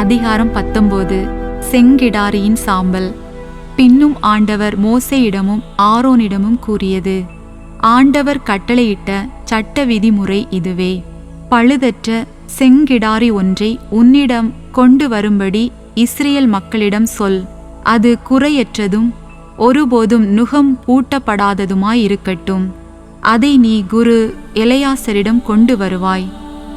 அதிகாரம் பத்தொன்பது செங்கிடாரியின் சாம்பல். பின்னும் ஆண்டவர் மோசையிடமும் ஆரோனிடமும் கூறியது ஆண்டவர் கட்டளையிட்ட சட்ட விதிமுறை இதுவே. பழுதற்ற செங்கிடாரி ஒன்றை உன்னிடம் கொண்டு வரும்படி இஸ்ரேல் மக்களிடம் சொல். அது குறையற்றதும் ஒருபோதும் நுகம் பூட்டப்படாததுமாயிருக்கட்டும். அதை நீ குரு எலையாசரிடம் கொண்டு வருவாய்.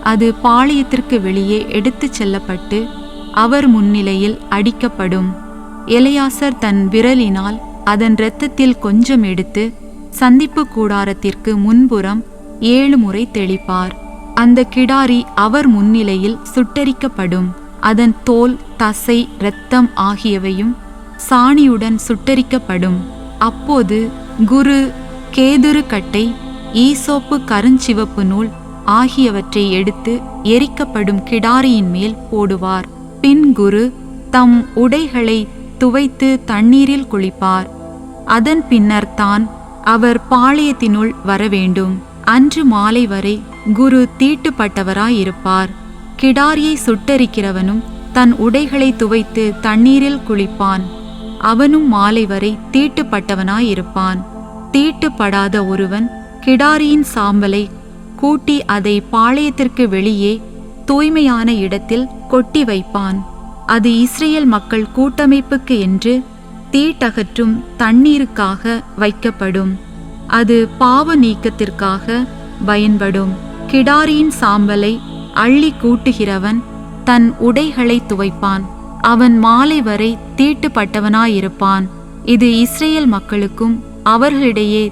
அது பாளையத்திற்கு வெளியே எடுத்துச் செல்லப்பட்டு அவர் முன்னிலையில் அடிக்கப்படும். எலையாசர் தன் விரலினால் அதன் இரத்தத்தில் கொஞ்சம் எடுத்து சந்திப்பு கூடாரத்திற்கு முன்புறம் ஏழு முறை தெளிப்பார். அந்த கிடாரி அவர் முன்னிலையில் சுட்டரிக்கப்படும். அதன் தோல் தசை இரத்தம் ஆகியவையும் சாணியுடன் சுட்டரிக்கப்படும். அப்போது குரு கேதுரு கட்டை ஈசோப்பு கருஞ்சிவப்பு நூல் ஆகியவற்றை எடுத்து எரிக்கப்படும் கிடாரியின் மேல் போடுவார். பின் குரு தம் உடைகளை துவைத்து தண்ணீரில் குளிப்பார். அதன் பின்னர்தான் அவர் பாளையத்தினுள் வரவேண்டும். அன்று மாலை வரை குரு தீட்டுப்பட்டவராயிருப்பார். கிடாரியை சுட்டரிக்கிறவனும் தன் உடைகளை துவைத்து தண்ணீரில் குளிப்பான். அவனும் மாலை வரை தீட்டுப்பட்டவனாயிருப்பான். தீட்டுப்படாத ஒருவன் கிடாரியின் சாம்பலை கூட்டி அதை பாளையத்திற்கு வெளியே தூய்மையான இடத்தில் கொட்டி வைப்பான். அது இஸ்ரேல் மக்கள் கூட்டமைப்புக்கு என்று தீட்டகற்றும் தண்ணீருக்காக வைக்கப்படும். அது பாவ நீக்கத்திற்காக பயன்படும். கிடாரியின் சாம்பலை அள்ளி கூட்டுகிறவன் தன் உடைகளை துவைப்பான். அவன் மாலை வரை தீட்டுப்பட்டவனாயிருப்பான். இது இஸ்ரேல் மக்களுக்கும் அவர்களிடையே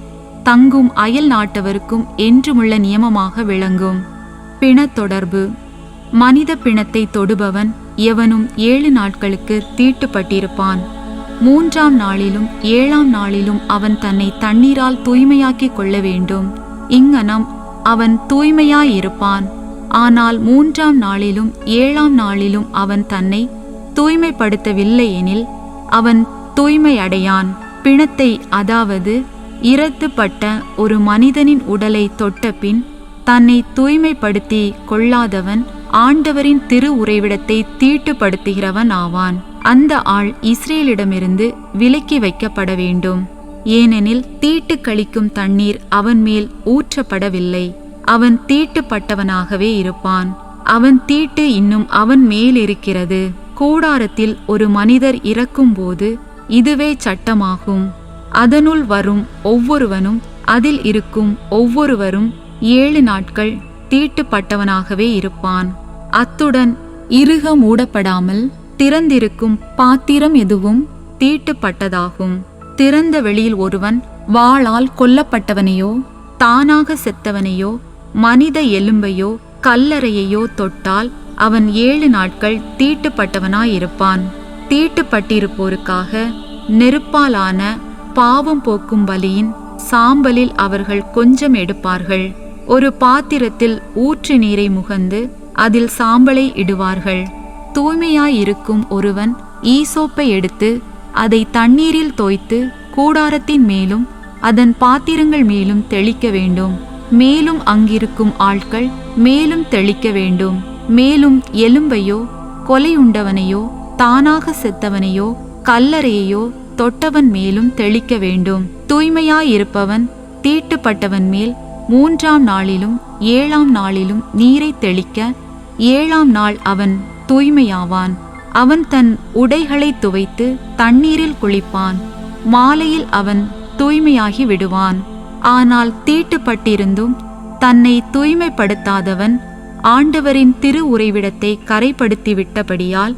தங்கும் அயல் நாட்டவருக்கும் என்றுமுள்ள நியமமாக விளங்கும். பிண தொடர்பு மனித பிணத்தை தொடுபவன் எவனும் ஏழு நாட்களுக்கு தீட்டுப்பட்டிருப்பான். மூன்றாம் நாளிலும் ஏழாம் நாளிலும் அவன் தன்னை தண்ணீரால் தூய்மையாக்கிக் கொள்ள வேண்டும். இங்ஙனம் அவன் தூய்மையாயிருப்பான். ஆனால் மூன்றாம் நாளிலும் ஏழாம் நாளிலும் அவன் தன்னை தூய்மைப்படுத்தவில்லை எனில் அவன் தூய்மையடையான். பிணத்தை அதாவது இரத்துப்பட்ட ஒரு மனிதனின் உடலை தொட்டபின் தன்னை தூய்மைப்படுத்தி கொள்ளாதவன் ஆண்டவரின் திரு உறைவிடத்தை தீட்டுப்படுத்துகிறவன் ஆவான். அந்த ஆள் இஸ்ரேலிடமிருந்து விலக்கி வைக்கப்பட வேண்டும். ஏனெனில் தீட்டு கழிக்கும் தண்ணீர் அவன் மேல் ஊற்றப்படவில்லை. அவன் தீட்டுப்பட்டவனாகவே இருப்பான். அவன் தீட்டு இன்னும் அவன் மேல் இருக்கிறது. கூடாரத்தில் ஒரு மனிதர் இறக்கும்போது இதுவே சட்டமாகும். அதனுள் வரும் ஒவ்வொருவனும் அதில் இருக்கும் ஒவ்வொருவரும் ஏழு நாட்கள் தீட்டுப்பட்டவனாகவே இருப்பான். அத்துடன் இறுக மூடப்படாமல் திறந்திருக்கும் பாத்திரம் எதுவும் தீட்டுப்பட்டதாகும். திறந்த வெளியில் ஒருவன் வாளால் கொல்லப்பட்டவனையோ தானாக செத்தவனையோ மனித எலும்பையோ கல்லறையையோ தொட்டால் அவன் ஏழு நாட்கள் தீட்டுப்பட்டவனாயிருப்பான். தீட்டுப்பட்டிருப்போருக்காக நெருப்பாலான பாவம் போக்கும் பலியின் சாம்பலில் அவர்கள் கொஞ்சம் எடுப்பார்கள். ஒரு பாத்திரத்தில் ஊற்று நீரை முகந்து அதில் சாம்பலை இடுவார்கள். தூய்மையாயிருக்கும் ஒருவன் ஈசோப்பை எடுத்து அதை தண்ணீரில் தோய்த்து கூடாரத்தின் மேலும் அதன் பாத்திரங்கள் மேலும் தெளிக்க வேண்டும். மேலும் அங்கிருக்கும் ஆட்கள் மேலும் தெளிக்க வேண்டும். மேலும் எலும்பையோ கொலையுண்டவனையோ தானாக செத்தவனையோ கல்லறையையோ தொட்டவன் மேலும் தெளிக்க வேண்டும். தூய்மையாயிருப்பவன் தீட்டுப்பட்டவன் மேல் மூன்றாம் நாளிலும் ஏழாம் நாளிலும் நீரை தெளிக்க ஏழாம் நாள் அவன் தூய்மையாவான். அவன் தன் உடைகளை துவைத்து தண்ணீரில் குளிப்பான். மாலையில் அவன் தூய்மையாகி விடுவான். ஆனால் தீட்டுப்பட்டிருந்தும் தன்னை தூய்மைப்படுத்தாதவன் ஆண்டவரின் திரு உறைவிடத்தை கரைப்படுத்திவிட்டபடியால்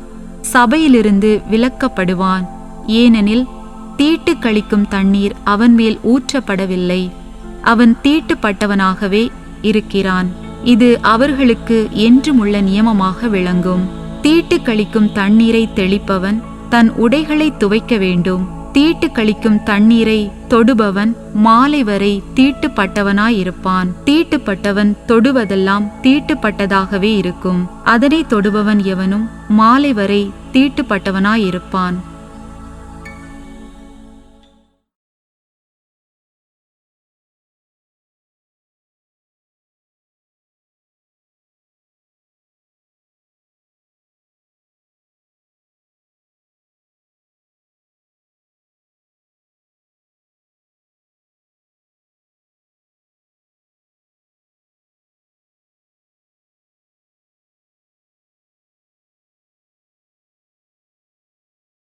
சபையிலிருந்து விலக்கப்படுவான். ஏனெனில் தீட்டு கழிக்கும் தண்ணீர் அவன் மேல் ஊற்றப்படவில்லை. அவன் தீட்டுப்பட்டவனாகவே இருக்கிறான். இது அவர்களுக்கு என்றுமுள்ள நியமமாக விளங்கும். தீட்டு கழிக்கும் தண்ணீரை தெளிப்பவன் தன் உடைகளை துவைக்க வேண்டும். தீட்டு கழிக்கும் தண்ணீரை தொடுபவன் மாலை வரை தீட்டுப்பட்டவனாயிருப்பான். தீட்டுப்பட்டவன் தொடுவதெல்லாம் தீட்டுப்பட்டதாகவே இருக்கும். அதனை தொடுபவன் எவனும் மாலை வரை தீட்டுப்பட்டவனாயிருப்பான்.